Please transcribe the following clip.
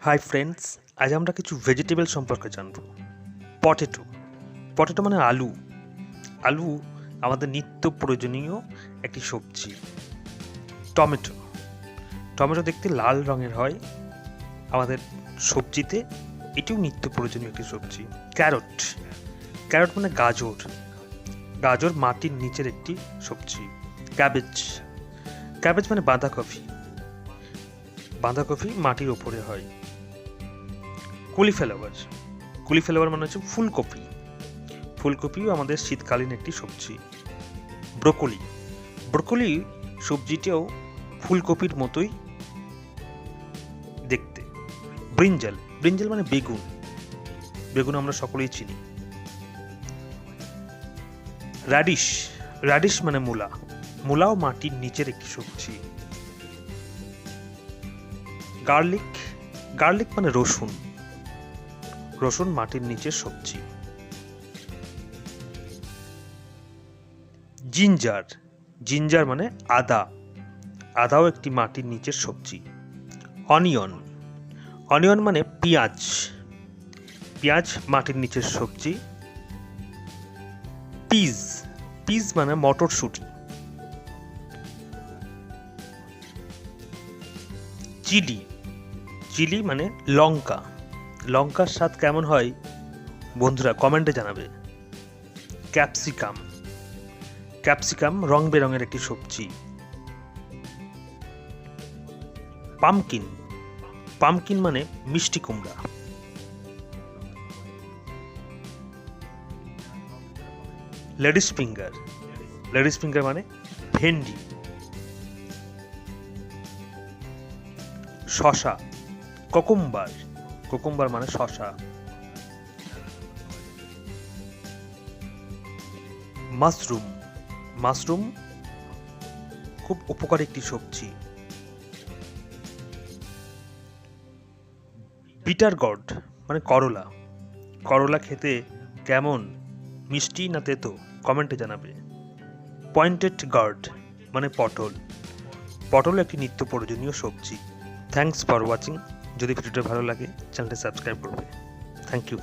Hi friends আজ আমরা কিছু ভেজিটেবল সম্পর্কে জানব। পটেটো পটেটো মানে আলু। আলু আমাদের নিত্য প্রয়োজনীয় একটি সবজি। টমেটো টমেটো দেখতে লাল রঙের হয়। আমাদের সবজিতে এটিও নিত্য প্রয়োজনীয় একটি সবজি। ক্যারট ক্যারট মানে গাজর। গাজর মাটির নিচের একটি সবজি। ক্যাবেজ ক্যাবেজ মানে বাঁধাকপি। বাঁধাকপি মাটির ওপরে হয়। কুলিফ্লাওয়ার কুলিফ্লাওয়ার মানে হচ্ছে ফুলকপি। ফুলকপিও আমাদের শীতকালীন একটি সবজি। ব্রোকলি। ব্রোকলি সবজিটাও ফুলকপির মতোই দেখতে। ব্রিঞ্জাল। ব্রিঞ্জাল মানে বেগুন। বেগুন আমরা সকলেই চিনি। র্যাডিশ র্যাডিশ মানে মূলা। মূলাও মাটির নিচের একটি সবজি। গার্লিক। গার্লিক মানে রসুন। রসুন মাটির নিচের সবজি। জিঞ্জার। জিঞ্জার মানে আদা। আদাও একটি মাটির নিচের সবজি। অনিয়ন। অনিয়ন মানে পেঁয়াজ। পেঁয়াজ মাটির নিচের সবজি। পিজ। পিজ মানে মটরশুঁটি। চিলি। চিলি মানে লঙ্কা। লঙ্কার স্বাদ কেমন হয়? বন্ধুরা কমেন্টে জানাবে। ক্যাপসিকাম। ক্যাপসিকাম রং বেরঙের একটি সবজি। পামকিন। পামকিন মানে মিষ্টি কুমড়া। Ladies finger. লেডিস ফিঙ্গার মানে ভেন্ডি। শশা কোকুম্বার। কোকুম্বার মানে শশা। মাশরুম। মাশরুম খুব উপকারী একটি সবজি। বিটার গড মানে করলা। করলা খেতে কেমন? মিষ্টি না তেতো? কমেন্টে জানাবে। পয়েন্টেড গার্ড মানে পটল। পটল একটি নিত্য প্রয়োজনীয় সবজি। Thanks for watching. যদি ভিডিওটা ভালো লাগে চ্যানেলটি সাবস্ক্রাইব করবে। Thank you